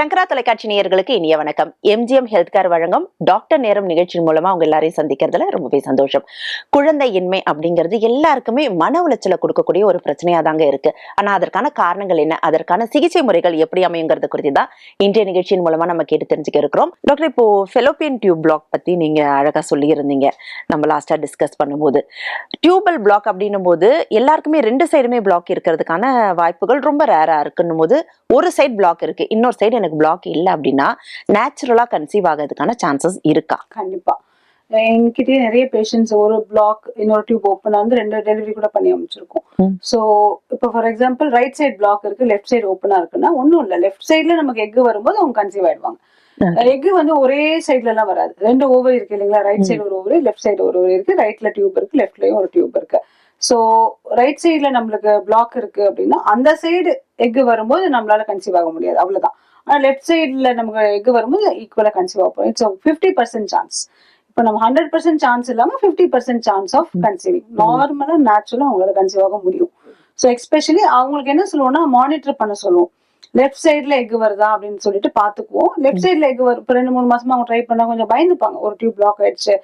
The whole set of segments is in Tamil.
சங்கரா தொலைக்காட்சி நேயர்களுக்கு இனிய வணக்கம். எம்ஜிஎம் ஹெல்த் கேர் வழங்கும் டாக்டர் நேரம் நிகழ்ச்சியின் மூலமா அவங்க எல்லாரையும் சந்திக்கிறதுல ரொம்பவே சந்தோஷம். குழந்தை இன்மை அப்படிங்கிறது எல்லாருக்குமே மன உளைச்சலை கொடுக்கக்கூடிய ஒரு பிரச்சனையா தாங்க இருக்கு. ஆனா அதற்கான காரணங்கள் என்ன? அதற்கான சிகிச்சை முறைகள் எப்படி அமையுங்கிறது குறித்து தான் இன்றைய நிகழ்ச்சியின் மூலமா நம்ம கேட்டு தெரிஞ்சுக்க இருக்கிறோம். டாக்டர் இப்போ ஃபெலோப்பியன் டியூப் பிளாக் பத்தி நீங்க அழகா சொல்லியிருந்தீங்க. நம்ம லாஸ்டா டிஸ்கஸ் பண்ணும்போது. டியூபல் பிளாக் அப்படின்னும் போது எல்லாருக்குமே ரெண்டு சைடுமே பிளாக் இருக்கிறதுக்கான வாய்ப்புகள் ரொம்ப ரேரா இருக்குன்னும் போது ஒரு சைடு பிளாக் இருக்கு. இன்னொரு சைடு எனக்கு பிளாக் இல்லை அப்படின்னா நேச்சுரலா கன்சீவ் ஆகிறதுக்கான சான்சஸ் இருக்கா? கண்டிப்பா. என்கிட்டயே நிறைய பேஷண்ட்ஸ் ஒரு பிளாக் இன்னொரு டியூப் ஓப்பன் வந்து ரெண்டு டெலிவரி கூட பண்ணி அமைச்சிருக்கோம். ஸோ இப்போ for example right side block இருக்கு லெஃப்ட் சைடு ஓப்பனா இருக்குன்னா ஒன்றும் இல்லை. லெஃப்ட் சைடுல நமக்கு எக் வரும்போது அவங்க கன்சீவ் ஆயிடுவாங்க. எக் வந்து ஒரே சைடுல எல்லாம் வராது. ரெண்டு ஓவர் இருக்கு இல்லைங்களா? ரைட் சைடு ஒரு ஓவர் லெஃப்ட் சைடு ஒரு ஓவர் இருக்கு ரைட்ல டியூப் இருக்கு லெஃப்ட்லயும் ஒரு டியூப் இருக்கு. ஸோ ரைட் சைடுல நம்மளுக்கு பிளாக் இருக்கு அப்படின்னா அந்த சைடு எக் வரும்போது நம்மளால கன்சீவ் ஆக முடியாது. அவ்வளவுதான். ஆனா லெஃப்ட் சைடுல நமக்கு எக் வரும்போது ஈக்குவலா கன்சீவ் ஆகும் இட்ஸ் ஃபிஃப்டி பர்சன்ட் சான்ஸ் இப்போ நம்ம ஹண்ட்ரட் பர்சன்ட் சான்ஸ் இல்லாம fifty percent chance of conceiving நார்மலா நேச்சுரலா அவங்களால கன்சீவ் ஆக முடியும். ஸோ எஸ்பெஷலி அவங்களுக்கு என்ன சொல்லுவோம்னா மானிட்டர் பண்ண சொல்லுவோம். லெஃப்ட் சைடுல எக் வருதா அப்படின்னு சொல்லிட்டு பாத்துக்குவோம் லெஃப்ட் சைடுல எக் வரும். இப்போ ரெண்டு மூணு மாசமா அவங்க ட்ரை பண்ணா கொஞ்சம் பயந்துப்பாங்க. ஒரு டியூப் பிளாக் ஆயிடுச்சு.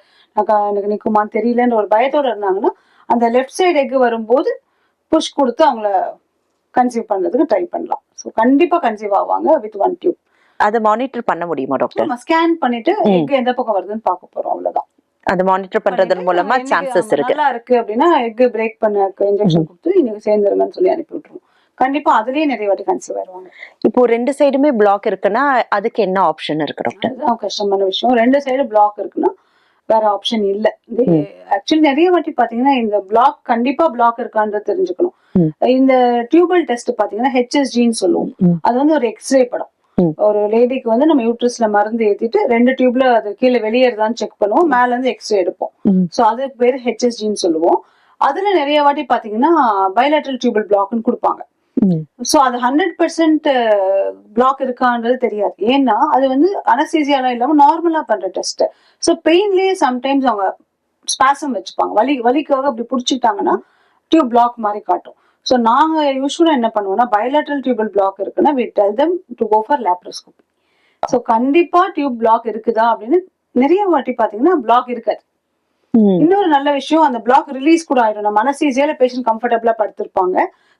எனக்கு நிக்குமான்னு தெரியலன்ற ஒரு பயத்தோட இருந்தாங்கன்னா அந்த லெஃப்ட் சைடு எக் வரும்போது புஷ் கொடுத்து அவங்கள கன்சீவ் பண்றதுக்கு ட்ரை பண்ணலாம். ஸோ கண்டிப்பா கன்சீவ் ஆவாங்க வித் ஒன் டியூப் அதை மானிட்டர் பண்ண முடியுமா டாக்டர் ஸ்கேன் பண்ணிட்டு. எக் எந்த பக்கம் வருதுன்னு பார்க்க போறோம் அவ்வளவுதான். அது மானிட்டர் பண்றதன் மூலமா சான்சஸ் இருக்கு நல்லா இருக்கு. அப்படின்னா எக் பிரேக் பண்ண இன்ஜெக்ஷன் கொடுத்து இன்னைக்கு சேர்ந்துருங்கன்னு சொல்லி அனுப்பி விட்டுருவோம். கண்டிப்பா அதுலயே நிறைய வாட்டி கன்சீவ் ஆயிருவாங்க. இப்போ ரெண்டு சைடுமே பிளாக் இருக்குன்னா அதுக்கு என்ன ஆப்ஷன் இருக்கு டாக்டர் கஷ்டமான விஷயம். ரெண்டு சைடு பிளாக் இருக்குன்னா வேற ஆப்ஷன் இல்ல. ஆக்சுவலி நிறைய வாட்டி பாத்தீங்கன்னா இந்த பிளாக் கண்டிப்பா பிளாக் இருக்கான்றது தெரிஞ்சுக்கணும். இந்த டியூபல் டெஸ்ட் பாத்தீங்கன்னா ஹெச்எஸ்ஜின்னு சொல்லுவோம். அது வந்து ஒரு எக்ஸ்ரே படம். ஒரு லேடிக்கு வந்து நம்ம யூட்ரஸ்ல மருந்து ஏத்திட்டு ரெண்டு டியூப்ல அது கீழே வெளியேறுதான்னு செக் பண்ணுவோம். மேல இருந்து எக்ஸ்ரே எடுப்போம். சோ அதுக்கு பேரு ஹெச்எஸ்ஜின்னு சொல்லுவோம். அதுல நிறைய வாட்டி பாத்தீங்கன்னா பைலேட்ரல் டியூபல் பிளாக்னு கொடுப்பாங்க. சோ அது ஹண்ட்ரட் பர்சன்ட் பிளாக் இருக்கான்றது தெரியாது. ஏன்னா அது வந்து அனஸ்தீசியாலாம் இல்லாம நார்மலா பண்ற டெஸ்ட் சோ பெயின்லயே சம்டைம்ஸ் அவங்க ஸ்பாசம் வச்சுப்பாங்க. வலி வலிக்காக அப்படி பிடிச்சிட்டாங்கன்னா டியூப் பிளாக் மாதிரி காட்டும். சோ நாங்க யூஸ்வலா என்ன பண்ணுவோம்னா பைலேட்ரல் டியூபல் பிளாக் இருக்குன்னா we tell them to go for laparoscopy so கண்டிப்பா டியூப் பிளாக் இருக்குதா அப்படின்னு நிறைய வாட்டி பாத்தீங்கன்னா பிளாக் இருக்காது. இன்னொரு நல்ல விஷயம் அந்த பிளாக் ரிலீஸ் கூட ஆயிடும். நம்ம அனஸ்தீசியால பேஷண்ட் கம்ஃபர்டபுளா படுத்திருப்பாங்க.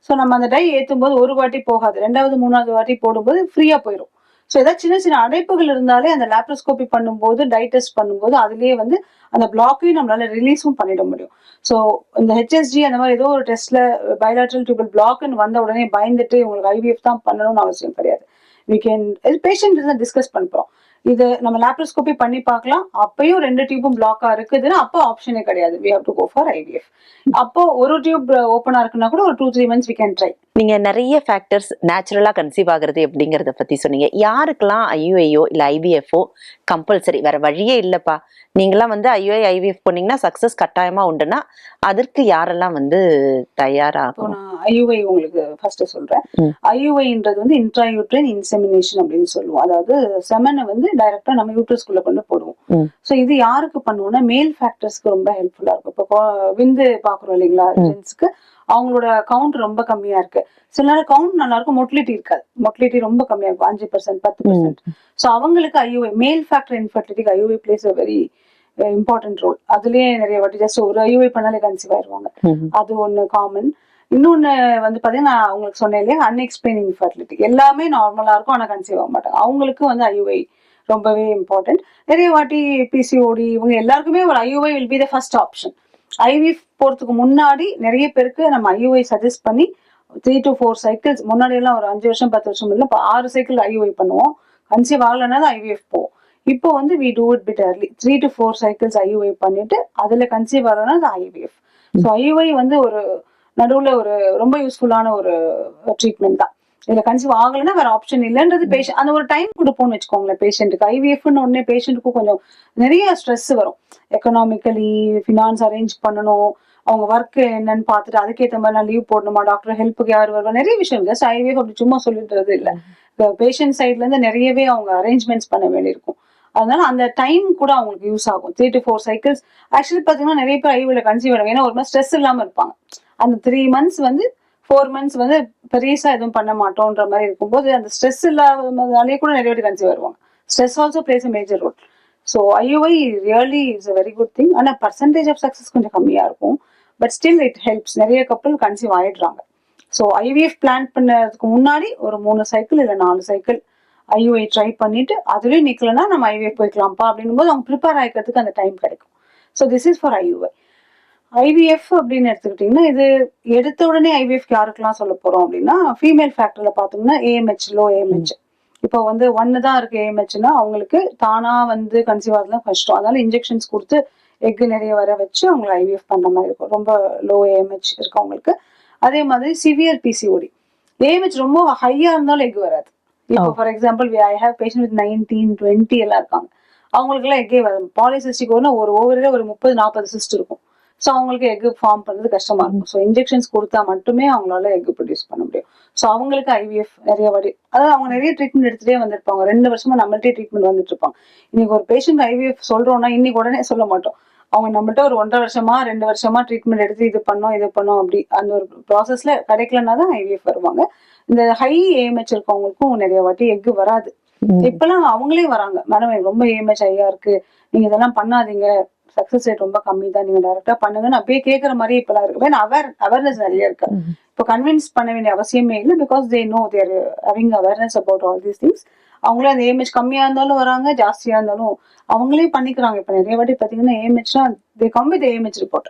சோ நம்ம அந்த டை ஏத்தும் போது ஒரு வாட்டி போகாது. ரெண்டாவது மூணாவது வாட்டி போடும்போது ஃப்ரீயா போயிடும் சோ ஏதாவது சின்ன சின்ன அடைப்புகள் இருந்தாலே அந்த லேப்ரோஸ்கோபி பண்ணும்போது டை டெஸ்ட் பண்ணும்போது அதுலயே வந்து அந்த பிளாக்கையும் நம்மளால ரிலீஸும் பண்ணிட முடியும். சோ இந்த ஹெச்எஸ்ஜி அந்த மாதிரி ஏதோ ஒரு டெஸ்ட்ல பயோலாட்ரல் டியூபல் பிளாக்னு வந்த உடனே பயந்துட்டு உங்களுக்கு ஐவிஎஃப் தான் பண்ணணும்னு அவசியம் கிடையாது. வி கேன் பேஷண்ட் டிஸ்கஸ் பண்ணுறோம் இது நம்ம லேப்ரோஸ்கோபி பண்ணி பார்க்கலாம். அப்பயும் ரெண்டு டியூபும் பிளாக்கா இருக்குதுன்னா அப்போ ஆப்ஷனே கிடையாது. We have to go for IVF அப்போ ஒரு டியூப் ஓப்பனா இருக்குன்னா கூட ஒரு two three months we can try நீங்க நிறைய ஃபேக்டர்ஸ் நேச்சுரலா கன்சீவ் ஆகுறது எப்படிங்கறத பத்தி சொன்னீங்க. யாருக்கெல்லாம் ஐயுஐயோ இல்ல ஐவிஎஃப்ஓ கம்பல்சரி வேற வழியே இல்லப்பா. நீங்களாம் வந்து ஐயுஐ ஐவிஎஃப் பண்ணீங்கன்னா சக்சஸ் கட்டாயமா உண்டுன்னா அதற்கு யாரெல்லாம் வந்து நான் ஐயுஐ உங்களுக்கு ஃபர்ஸ்ட் சொல்றேன். ஐயுஐன்றது வந்து இன்ட்ராயூட்ரைன் இன்செமினேஷன் அப்படின்னு சொல்லுவோம். அதாவது செமனை வந்து டைரக்டா நம்ம யூட்ரஸ்குள்ள கொண்டு போடுவோம். சோ இது யாருக்கு பண்ணுவோம்னா மேல் ஃபேக்டர்ஸ்க்கு ரொம்ப ஹெல்ப்ஃபுல்லா இருக்கும். இப்போ விந்து பாக்குறோம் இல்லைங்களா. ஜென்ஸ்க்கு அவங்களோட கவுண்ட் ரொம்ப கம்மியா இருக்கு. சில நேரம் கவுண்ட் நல்லா இருக்கும் மொட்டிலிட்டி இருக்காது. மொட்டிலிட்டி ரொம்ப கம்மியா இருக்கும் அஞ்சு பர்சன்ட் பத்து பர்சன்ட் ஸோ அவங்களுக்கு ஐயுஐ மேல் factor இன்ஃபர்டிலிட்டிக்கு IUI plays very important role அதுலயே நிறைய வாட்டி ஜஸ்ட் ஒரு ஐயுஐ பண்ணாலே கன்சீவ் ஆயிருவாங்க. அது ஒண்ணு காமன் இன்னொன்னு வந்து பாத்தீங்கன்னா நான் உங்களுக்கு சொன்னேன் இல்லையா அன்எக்ஸ்பிளைன் இன்ஃபர்டிலிட்டி எல்லாமே நார்மலா இருக்கும் ஆனா கன்சீவ் ஆக மாட்டாங்க. அவங்களுக்கு வந்து ஐயுஐ ரொம்பவே இம்பார்ட்டன்ட் நிறைய வாட்டி பிசிஓடி இவங்க எல்லாருக்குமே ஒரு IUI will be the first option IVF போறதுக்கு முன்னாடி நிறைய பேருக்கு நம்ம ஐஓஐ சஜஸ்ட் பண்ணி த்ரீ டு ஃபோர் சைக்கிள்ஸ் முன்னாடி எல்லாம் ஒரு அஞ்சு வருஷம் பத்து வருஷம் இல்லை இப்போ ஆறு சைக்கிள் ஐஓஐ பண்ணுவோம். கன்சீவ் ஆகலைன்னா தான் ஐவிஎஃப் போவோம். இப்போ வந்து we do it bit early three to four cycles IUI பண்ணிட்டு அதில் கன்சீவ் ஆகலைன்னா அது ஐவிஎஃப் ஸோ ஐஓஐ வந்து ஒரு நடுவுல ஒரு ரொம்ப யூஸ்ஃபுல்லான ஒரு ட்ரீட்மெண்ட் தான். இதுல கன்சீவ் ஆகலைன்னா வேற ஆப்ஷன் இல்லைன்றது பேஷண்ட் அந்த ஒரு டைம் கொடுப்போம்னு வச்சுக்கோங்களேன் பேஷண்ட்டுக்கு ஐவிஎஃப்னு உடனே பேஷண்ட்டுக்கும் கொஞ்சம் நிறைய ஸ்ட்ரெஸ் வரும். எக்கனாமிக்கலி ஃபினான்ஸ் அரேஞ்ச் பண்ணணும். அவங்க ஒர்க் என்னன்னு பார்த்துட்டு அதுக்கேற்ற மாதிரி நான் லீவ் போடணுமா? டாக்டர் ஹெல்ப்புக்கு யார் வருவா? நிறைய விஷயம் ஜஸ்ட் ஐவிஎஃப் அப்படி சும்மா சொல்லிடுறது இல்லை. பேஷண்ட் சைட்ல இருந்து நிறையவே அவங்க அரேஞ்ச்மெண்ட்ஸ் பண்ண வேண்டியிருக்கும். அதனால அந்த டைம் கூட அவங்களுக்கு யூஸ் ஆகும். Three to four cycles actually பாத்தீங்கன்னா நிறைய பேர் ஐவில கன்சீவ் ஆகும் ஏன்னா ஒரு மாதிரி ஸ்ட்ரெஸ் இல்லாம இருப்பாங்க. அந்த த்ரீ மந்த்ஸ் வந்து ஃபோர் மந்த்ஸ் வந்து பெருசா எதுவும் பண்ண மாட்டோம்ன்ற மாதிரி இருக்கும்போது அந்த ஸ்ட்ரெஸ் இல்லாதனாலே கூட நிறைய பேர் கன்சீவ் வருவாங்க. Stress also plays a major role so IUI really is a very good thing ஆனால் பர்சன்டேஜ் ஆஃப் சக்ஸஸ் கொஞ்சம் கம்மியா இருக்கும். பட் ஸ்டில் இட் ஹெல்ப்ஸ் நிறைய கப்பல் கன்சீவ் ஆயிடுறாங்க. ஸோ ஐவிஎஃப் பிளான் பண்ணதுக்கு முன்னாடி ஒரு மூணு சைக்கிள் இல்லை நாலு சைக்கிள் ஐஓஐ ட்ரை பண்ணிட்டு அதுலேயும் நிக்கலன்னா நம்ம ஐவிஎஃப் போய்க்கலாம்ப்பா அப்படின்னும் போது அவங்க ப்ரிப்பேர் ஆகிக்கிறதுக்கு அந்த டைம் கிடைக்கும். So this is for IUI IVF அப்படின்னு எடுத்துக்கிட்டிங்கன்னா இது எடுத்த உடனே ஐவிஎஃப் யாருக்கெல்லாம் சொல்ல போறோம் அப்படின்னா ஃபீமேல் ஃபேக்டர்ல பார்த்தோம்னா ஏஎம்ஹெச் லோ ஏஎம்ஹெச் இப்போ வந்து ஒன்னு தான் இருக்கு ஏஎம்ஹெச்னா அவங்களுக்கு தானா வந்து கன்சீவ் ஆகுதுலாம் கஷ்டம் அதனால இன்ஜெக்ஷன்ஸ் கொடுத்து எக் நிறைய வர வச்சு அவங்களை ஐவிஎஃப் பண்ற மாதிரி இருக்கும். ரொம்ப லோ ஏஎம்ஹெச் இருக்கவங்களுக்கு. அதே மாதிரி சிவியர் பிசிஓடி ஏஎம்ஹெச் ரொம்ப ஹையா இருந்தாலும் எக் வராது. இப்போ. For example I have patient with nineteen twenty எல்லாம் இருக்காங்க. அவங்களுக்கு எல்லாம் எக்கே வரும் பாலிசிஸ்டிக் ஒரு ஓவரில் ஒரு முப்பது நாற்பது சிஸ்ட் இருக்கும். ஸோ அவங்களுக்கு எக் ஃபார்ம் பண்றது கஷ்டமா இருக்கும். ஸோ இன்ஜெக்ஷன்ஸ் கொடுத்தா மட்டுமே அவங்களால எக் ப்ரொடியூஸ் பண்ண முடியும். ஸோ அவங்களுக்கு ஐவிஎஃப் நிறைய வாடி அதாவது அவங்க நிறைய ட்ரீட்மெண்ட் எடுத்துட்டே வந்திருப்பாங்க. ரெண்டு வருஷமா நம்மள்ட்டே ட்ரீட்மெண்ட் வந்துட்டு இருப்பாங்க. இன்னைக்கு ஒரு பேஷண்ட் ஐவிஎஃப் சொல்றோம்னா இன்னைக்கு உடனே சொல்ல மாட்டோம். அவங்க நம்மள்ட்ட ஒரு ஒன்றரை வருஷமா ரெண்டு வருஷமா ட்ரீட்மெண்ட் எடுத்து இது பண்ணோம் இது பண்ணோம் அப்படி அந்த ஒரு ப்ராசஸ்ல கிடைக்கலன்னா தான் ஐவிஎஃப் வருவாங்க. இந்த ஹை ஏஎம்ஹெச் இருக்கவங்களுக்கும் நிறைய வாட்டி எக் வராது. இப்பெல்லாம் அவங்களே வராங்க. மேடம் ரொம்ப ஏஎம்ஹெச் ஐயா இருக்கு. நீங்க இதெல்லாம் பண்ணாதீங்க. சக்சஸ் ரேட் ரொம்ப கம்மி தான் நீங்க டைரக்டா பண்ணுங்கன்னு அப்படியே கேக்குற மாதிரி இப்பெல்லாம் இருக்கு. ஏன்னா அவேர் அவேர்னஸ் நிறைய இருக்கு. இப்போ கன்வின்ஸ் பண்ண வேண்டிய அவசியமே இல்லை. Because they know they're having awareness about all these things அவங்களே அந்த ஏஎம்ஹெச் கம்மியா இருந்தாலும் வராங்க ஜாஸ்தியா இருந்தாலும் அவங்களே பண்ணிக்கிறாங்க. இப்ப நிறைய வாட்டி பாத்தீங்கன்னா ஏஎம்ஹெச்னா they come with AMH report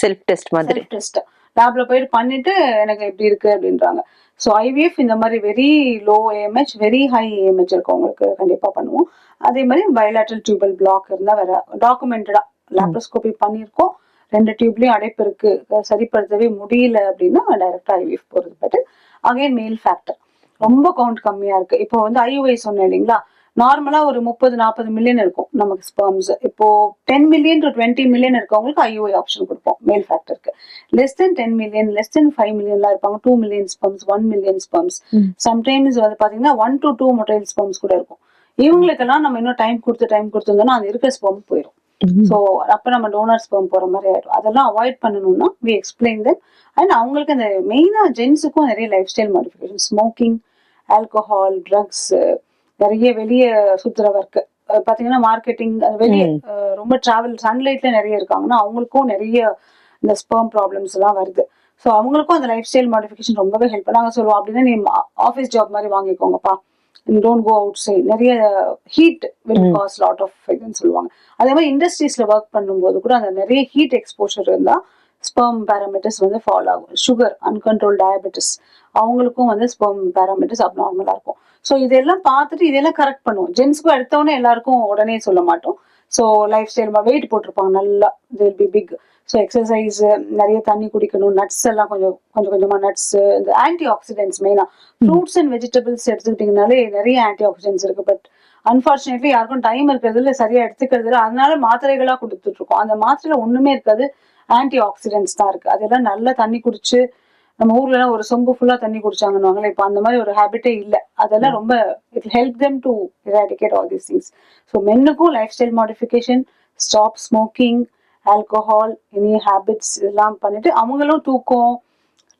self test மாதிரி. டெஸ்ட் லேப்ல போயிட்டு பண்ணிட்டு எனக்கு எப்படி இருக்கு அப்படின்றாங்க. ஸோ ஐவிஎஃப் இந்த மாதிரி very low AMH very high AMH இருக்கவங்களுக்கு கண்டிப்பாக பண்ணுவோம். அதே மாதிரி பயலாட்ரல் டியூபல் பிளாக் இருந்தால் வேற டாக்குமெண்டடா லேப்ரோஸ்கோபி பண்ணியிருக்கோம். ரெண்டு டியூப்லேயும் அடைப்பு இருக்கு. சரிப்படுத்தவே முடியல அப்படின்னா டைரக்டா ஐவிஎஃப் போகிறது பட் அகைன் மெயில் ஃபேக்டர் ரொம்ப கவுண்ட் கம்மியா இருக்கு. இப்போ வந்து ஐஓஐ சொன்னேன் இல்லைங்களா? நார்மலா ஒரு முப்பது நாற்பது மில்லியன் இருக்கும் நமக்கு ஸ்பெர்ம்ஸ் இப்போ ten million to twenty million இருக்கவங்களுக்கு ஐயுஐ ஆப்ஷன் கொடுப்போம் male ஃபேக்டருக்கு less than ten million less than five மில்லியன்லாம் இருப்பாங்க. Two million sperms one million sperms. Sometimes வந்து பாத்தீங்கன்னா one to two motile sperms கூட இருக்கும். இவங்களுக்கெல்லாம் நம்ம இன்னும் டைம் கொடுத்து டைம் கொடுத்துருந்தோம்னா அந்த இருக்கிற ஸ்பெர்ம் போயிடும் ஸோ அப்ப நம்ம டோனர் ஸ்பெர்ம் போற மாதிரி ஆயிடும். அதெல்லாம் அவாய்ட் பண்ணணும்னா வி எக்ஸ்பிளைன் தெம் அண்ட் அவங்களுக்கு அந்த மெயினா ஜென்ஸுக்கும் நிறைய lifestyle modification smoking alcohol drugs நிறைய வெளியே சுத்துற ஒர்க் பாத்தீங்கன்னா மார்க்கெட்டிங் வெளியே ரொம்ப டிராவல் சன்லைட்ல நிறைய இருக்காங்கன்னா அவங்களுக்கும் நிறைய இந்த ஸ்பெர்ம் ப்ராப்ளம்ஸ் எல்லாம் வருது. ஸோ அவங்களுக்கும் அந்த லைஃப் ஸ்டைல் மாடிஃபிகேஷன் ரொம்பவே ஹெல்ப் நாங்க சொல்லுவோம் அப்படின்னா நீ ஆஃபீஸ் ஜாப் மாதிரி வாங்கிக்கோங்கப்பா. டோன்ட் கோ அவுட் சைட் நிறைய heat will. Cause lot of இதுன்னு சொல்லுவாங்க. அதே மாதிரி இண்டஸ்ட்ரீஸ்ல ஒர்க் பண்ணும்போது கூட அந்த நிறைய ஹீட் எக்ஸ்போஷர் இருந்தா ஸ்பெர்ம் பேராமீட்டர்ஸ் வந்து ஃபாலோ ஆகும். சுகர் அன்கண்ட்ரோல் டயபெட்டிஸ் அவங்களுக்கும் வந்து ஸ்பெர்ம் பேராமீட்டர்ஸ் அப்நார்மலாக இருக்கும். ஸோ இதெல்லாம் பார்த்துட்டு இதெல்லாம் கரெக்ட் பண்ணுவோம். ஜென்ஸ்க்கும் எடுத்தவொடனே எல்லாருக்கும் உடனே சொல்ல மாட்டோம். ஸோ லைஃப் ஸ்டைல் வெயிட் போட்டிருப்பாங்க. நல்லா will be big so exercise நிறைய தண்ணி குடிக்கணும். நட்ஸ் எல்லாம் கொஞ்சம் கொஞ்சம் கொஞ்சமா நட்ஸ் இந்த ஆன்டி ஆக்சிடென்ட்ஸ் மெயினா ஃப்ரூட்ஸ் அண்ட் வெஜிடபிள்ஸ் எடுத்துக்கிட்டிங்கனாலே நிறைய ஆன்டி ஆக்சிடென்ட்ஸ் இருக்கு. பட் அன்ஃபார்ச்சுனேட்லி யாருக்கும் டைம் இருக்கிறது இல்ல சரியா எடுத்துக்கிறது இல்லை அதனால மாத்திரைகளா கொடுத்துட்ருக்கோம் அந்த மாத்திரையில ஒண்ணுமே இருக்காது. ஆன்டி ஆக்சிடென்ட்ஸ் தான் இருக்கு. அதெல்லாம் நல்லா தண்ணி குடிச்சு நம்ம ஊர்ல எல்லாம் ஒரு சொம்பு ஃபுல்லா தண்ணி குடிச்சாங்கன்னு இப்போ அந்த மாதிரி ஒரு ஹேபிட்டே இல்ல. அதெல்லாம் ரொம்ப it help them to eradicate all these things so மென்னுக்கும் lifestyle modification stop smoking alcohol any habits இதெல்லாம் பண்ணிட்டு அவங்களும் தூக்கம்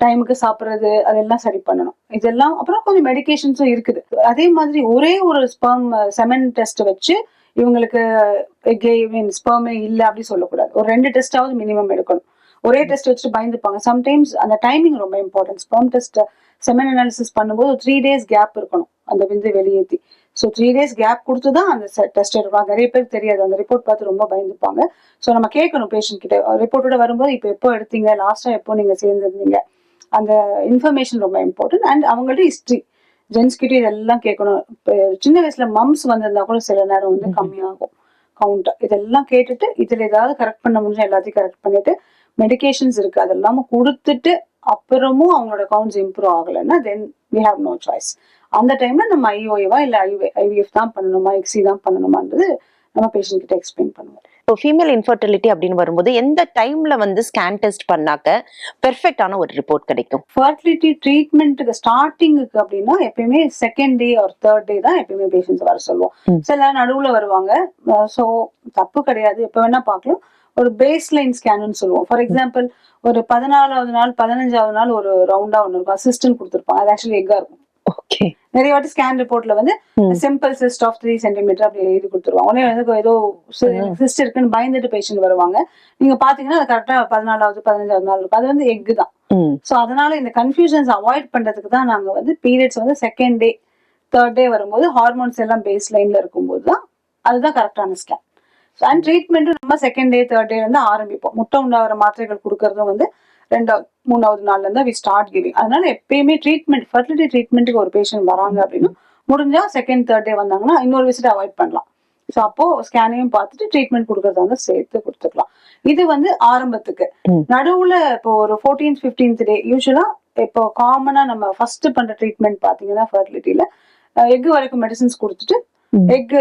டைமுக்கு சாப்பிடுறது அதெல்லாம் சரி பண்ணணும். இதெல்லாம் அப்புறம் கொஞ்சம் மெடிகேஷன்ஸும் இருக்குது. அதே மாதிரி ஒரே ஒரு ஸ்பெர்ம் செமன் டெஸ்ட் வச்சு இவங்களுக்கு மீன் ஸ்பெர்மே இல்லை அப்படின்னு சொல்லக்கூடாது. ஒரு ரெண்டு டெஸ்டாவது மினிமம் எடுக்கணும். ஒரே டெஸ்ட் வச்சு பயந்துப்பாங்க. சம்டைம்ஸ் அந்த டைமிங் ரொம்ப important sperm test semen analysis பண்ணும்போது த்ரீ டேஸ் கேப் இருக்கணும். அந்த விந்து வெளியேற்றி ஸோ த்ரீ டேஸ் கேப் கொடுத்து தான் அந்த டெஸ்ட் எடுப்பாங்க. நிறைய பேருக்கு தெரியாது. அந்த ரிப்போர்ட் பார்த்து ரொம்ப பயந்துப்பாங்க. ஸோ நம்ம கேட்கணும் பேஷண்ட் கிட்ட. ரிப்போர்ட்டோட வரும்போது இப்போ எப்போ எடுத்தீங்க? லாஸ்ட்டாக எப்போ நீங்கள் சேர்ந்துருந்தீங்க? அந்த இன்ஃபர்மேஷன் ரொம்ப இம்பார்ட்டன்ட் அண்ட் அவங்கள்ட்ட ஹிஸ்ட்ரி ஜென்ஸ் கிட்ட இதெல்லாம் கேட்கணும். இப்போ சின்ன வயசுல மம்ஸ் வந்திருந்தா கூட சில நேரம் வந்து. கம்மியாகும். கவுண்ட் இதெல்லாம் கேட்டுட்டு இதுல ஏதாவது கரெக்ட் பண்ண முடிஞ்சா எல்லாத்தையும் கரெக்ட் பண்ணிட்டு மெடிகேஷன்ஸ் இருக்கு. அதெல்லாம கொடுத்துட்டு அப்புறமும் அவங்களோட கவுண்ட்ஸ் இம்ப்ரூவ் ஆகலைன்னா then we have no choice அந்த டைம்ல நம்ம ஐஓஏவா இல்ல ஐவி ஐவிஎஃப் தான் பண்ணணுமா எக்ஸி தான் பண்ணணுமான்றது நம்ம பேஷண்ட் கிட்ட எக்ஸ்பிளைன் பண்ணுவோம். இப்போ ஃபீமேல் இன்ஃபர்டிலிட்டி அப்படின்னு வரும்போது எந்த டைம்ல வந்து ஸ்கேன் டெஸ்ட் பண்ணாக்க பெர்ஃபெக்டான ஒரு ரிப்போர்ட் கிடைக்கும்? ஃபர்டிலிட்டி ட்ரீட்மெண்ட்டுக்கு ஸ்டார்டிங்குக்கு அப்படின்னா எப்பயுமே second day or third day தான் எப்பயுமே பேஷண்ட்ஸ் வர சொல்லுவோம். சில நடுவுல வருவாங்க. ஸோ தப்பு கிடையாது. எப்போ வேணா பார்க்கலாம். ஒரு பேஸ் லைன் ஸ்கேன்னு சொல்லுவோம். ஃபார் எக்ஸாம்பிள் ஒரு பதினாலாவது நாள் பதினஞ்சாவது நாள் ஒரு ரவுண்டா ஒன்று இருக்கும். அசிஸ்டன்ட் கொடுத்துருப்பாங்க. அது ஆக்சுவலி எக்கா இருக்கும். ஓகே நிறைய வாட்டி ஸ்கேன் ரிப்போர்ட்ல வந்து. Simple cyst of three centimetre அப்படி எழுதி கொடுத்துருவாங்க. உடனே வந்து ஏதோ சிஸ்ட் இருக்குன்னு பயந்துட்டு பேஷண்ட் வருவாங்க. நீங்க பாத்தீங்கன்னா அது கரெக்டா பதினாலாவது பதினஞ்சாவது நாள் இருக்கும். அது வந்து எக்கு தான். ஸோ அதனால இந்த கன்ஃபியூஷன்ஸ் அவாய்ட் பண்றதுக்கு தான் நாங்க வந்து பீரியட்ஸ் வந்து செகண்ட் டே தேர்ட் டே வரும்போது ஹார்மோன்ஸ் எல்லாம் பேஸ் லைன்ல இருக்கும்போது தான் அதுதான் கரெக்டான ஸ்கேன் அண்ட் ட்ரீட்மெண்ட்டும் நம்ம செகண்ட் டே தேர்ட் டே வந்து ஆரம்பிப்போம். முட்டை உண்டாகிற மாத்திரைகள் கொடுக்கறதும் வந்து ரெண்டாவது மூணாவது நாள்ல இருந்தா வி ஸ்டார்ட் கிவிங் அதனால எப்பயுமே ட்ரீட்மெண்ட் ஃபர்டிலிட்டி ட்ரீட்மெண்ட்டுக்கு ஒரு பேஷண்ட் வராங்க அப்படின்னா முடிஞ்சா செகண்ட் தேர்ட் டே வந்தாங்கன்னா இன்னொரு விசிட் அவாய்ட் பண்ணலாம் ஸோ அப்போ ஸ்கேனையும் பார்த்துட்டு ட்ரீட்மெண்ட் கொடுக்கறதா வந்து சேர்த்து கொடுத்துக்கலாம் இது வந்து ஆரம்பத்துக்கு. நடுவுல இப்போ ஒரு ஃபோர்டீன்த் ஃபிஃப்டீன்த் டே யூஸ்வலா இப்போ காமனா நம்ம ஃபர்ஸ்ட் பண்ற ட்ரீட்மெண்ட் பாத்தீங்கன்னா ஃபர்டிலிட்டியில எக் வரைக்கும் மெடிசின்ஸ் கொடுத்துட்டு. எக்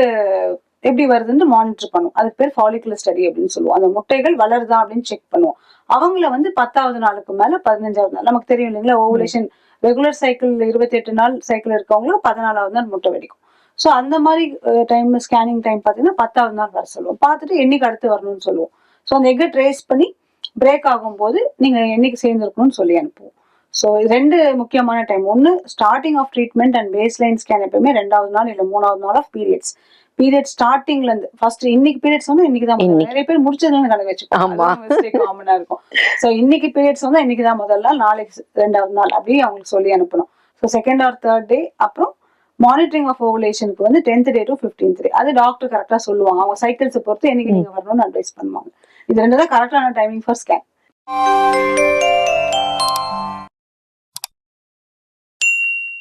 எப்படி வருதுன்னு மானிட்டர் பண்ணும். அதுக்கு பேர் ஃபாலிகுலர் ஸ்டடி அப்படின்னு சொல்லுவோம். அந்த முட்டைகள் வளருதா அப்படின்னு செக் பண்ணுவோம். அவங்கள வந்து பத்தாவது நாளுக்கு மேல பதினஞ்சாவது நாள். நமக்கு தெரியும் இல்லைங்களா? ஓவுலேஷன் ரெகுலர் சைக்கிள் இருபத்தி எட்டு நாள் சைக்கிள் இருக்கவங்களும் பதினாலாவது நாள் முட்டை வெடிக்கும். ஸோ அந்த மாதிரி டைம் ஸ்கேனிங் டைம் பார்த்தீங்கன்னா பத்தாவது நாள் வர சொல்லுவோம். பார்த்துட்டு என்னைக்கு அடுத்து வரணும்னு சொல்லுவோம். ஸோ அந்த எக்கை ட்ரேஸ் பண்ணி பிரேக் ஆகும்போது நீங்க என்னைக்கு சேர்ந்துருக்கணும்னு சொல்லி அனுப்புவோம். ஸோ ரெண்டு முக்கியமான டைம் ஒன்று starting of treatment and baseline scan எப்பவுமே ரெண்டாவது நாள் இல்லை மூணாவது நாள் ஆஃப் பீரியட்ஸ் பீரியட் ஸ்டார்டிங்ல இருந்து ஃபர்ஸ்ட் இன்னைக்கு பீரியட்ஸ் வந்து இன்னைக்கு தான். நிறைய பேர் முடிச்சதுல இருந்து கணக்கு. வச்சுக்கோங்க. காமனா இருக்கும். ஸோ இன்னைக்கு பீரியட்ஸ் வந்து இன்னைக்கு தான் முதல் நாள். நாளைக்கு ரெண்டாவது நாள் அப்படியே அவங்களுக்கு சொல்லி அனுப்பணும். So second or third day அப்புறம் மானிட்டரிங் ஆஃப் ஓவலேஷனுக்கு வந்து tenth day to fifteenth day அது டாக்டர் கரெக்டா சொல்லுவாங்க. அவங்க சைக்கிள்ஸ் பொறுத்து என்னைக்கு நீங்க வரணும்னு அட்வைஸ் பண்ணுவாங்க. இது ரெண்டு தான் கரெக்டான டைமிங் ஃபார் ஸ்கேன்